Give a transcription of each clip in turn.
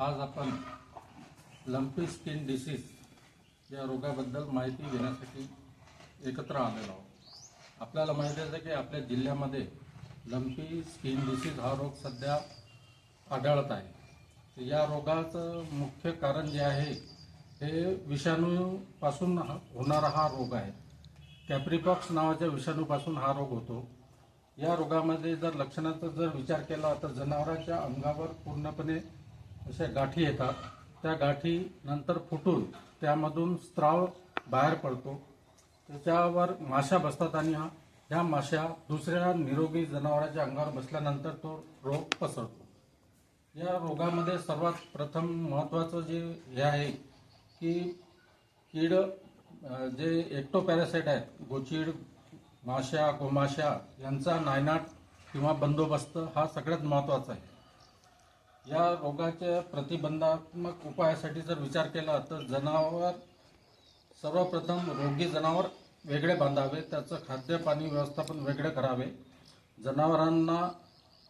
आज आपण lumpy skin disease या रोगाबद्दल माहिती घेण्यासाठी एकत्र आलेलो आहोत. आपल्याला माहिती आहे की आपल्या जिल्ह्यामध्ये लंपी स्किन डिसीज हा रोग सध्या आढळत आहे. या रोगाचं मुख्य कारण जे आहे हे विषाणूपासून होणारा हा रोग आहे. कॅप्रिपॉक्स नावाच्या विषाणूपासून हा रोग होतो. या रोगामध्ये जर लक्षणाचा जर विचार केला तर जनावरांच्या अंगावर पूर्णपणे अशा गाठी येतात. त्या गाठी नंतर फुटून त्यामधून स्त्राव बाहेर पडतो. त्याच्यावर माशा बसतात आणि हा ह्या माशा दुसऱ्या निरोगी जनावरांच्या अंगावर बसल्यानंतर तो रोग पसरतो. या रोगामध्ये सर्वात प्रथम महत्त्वाचं जे हे आहे की कीड जे एक्टोपॅरासाइट आहेत गोचीड माशा गोमाशा यांचा नायनाट किंवा बंदोबस्त हा सगळ्यात महत्त्वाचा आहे. या रोगाच्या प्रतिबंधात्मक उपायासाठी जर विचार केला तर जनावर सर्वप्रथम रोगी जनावर वेगळे बांधावे त्याचं खाद्य पाणी व्यवस्थापन वेगळे करावे. जनावरांना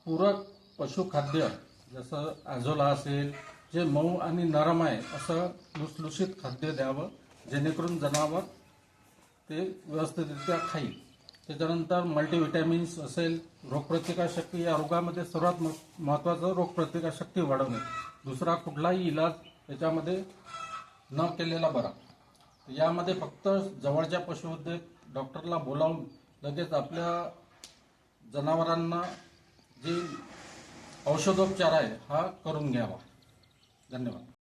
पूरक पशुखाद्य जसं ॲझोला असेल जे मऊ आणि नरम आहे असं लुसलुशीत खाद्य द्यावं जेणेकरून जनावर ते व्यवस्थितरित्या खाईल. त्याच्यानंतर मल्टीव्हिटॅमिन्स असेल रोगप्रतिकारशक्ती या रोगामध्ये सर्वात म- महत्त्वाचं रोगप्रतिकारशक्ती वाढवणे. दुसरा कुठलाही इलाज त्याच्यामध्ये न केलेला बरा. यामध्ये फक्त जवळच्या पशुवैद्यक डॉक्टरला बोलावून लगेच आपल्या जनावरांना जे औषधोपचार आहे हा करून घ्यावा. धन्यवाद.